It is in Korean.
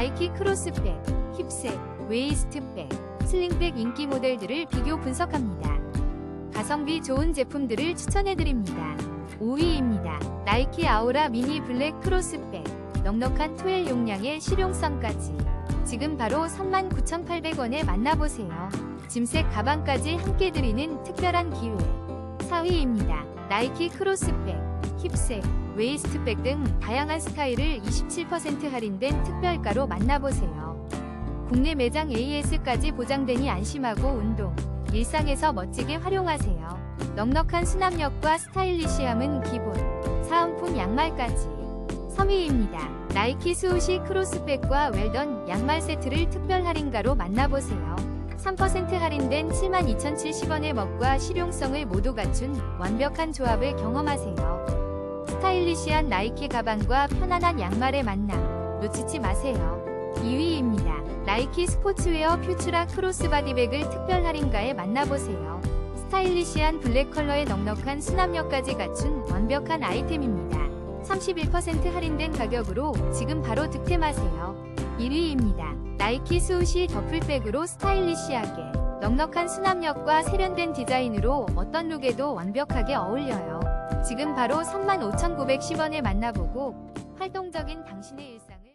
나이키 크로스백, 힙색, 웨이스트백, 슬링백 인기 모델들을 비교 분석합니다. 가성비 좋은 제품들을 추천해드립니다. 5위입니다. 나이키 아우라 미니 블랙 크로스백. 넉넉한 투엘 용량의 실용성까지. 지금 바로 39,800원에 만나보세요. 짐색 가방까지 함께 드리는 특별한 기회. 4위입니다. 나이키 크로스백, 힙색, 웨이스트백 등 다양한 스타일을 27% 할인된 특별가로 만나보세요. 국내 매장 AS까지 보장되니 안심하고 운동, 일상에서 멋지게 활용하세요. 넉넉한 수납력과 스타일리시함은 기본, 사은품 양말까지. 3위입니다. 나이키 스우시 크로스백과 웰던 양말 세트를 특별 할인가로 만나보세요. 3% 할인된 72,070원의 멋과 실용성을 모두 갖춘 완벽한 조합을 경험하세요. 스타일리시한 나이키 가방과 편안한 양말의 만남 놓치지 마세요. 2위입니다. 나이키 스포츠웨어 퓨추라 크로스바디백을 특별 할인가에 만나보세요. 스타일리시한 블랙 컬러의 넉넉한 수납력까지 갖춘 완벽한 아이템입니다. 31% 할인된 가격으로 지금 바로 득템하세요. 1위입니다. 나이키 스우시 더플백으로 스타일리시하게 넉넉한 수납력과 세련된 디자인으로 어떤 룩에도 완벽하게 어울려요. 지금 바로 35,910원에 만나보고 활동적인 당신의 일상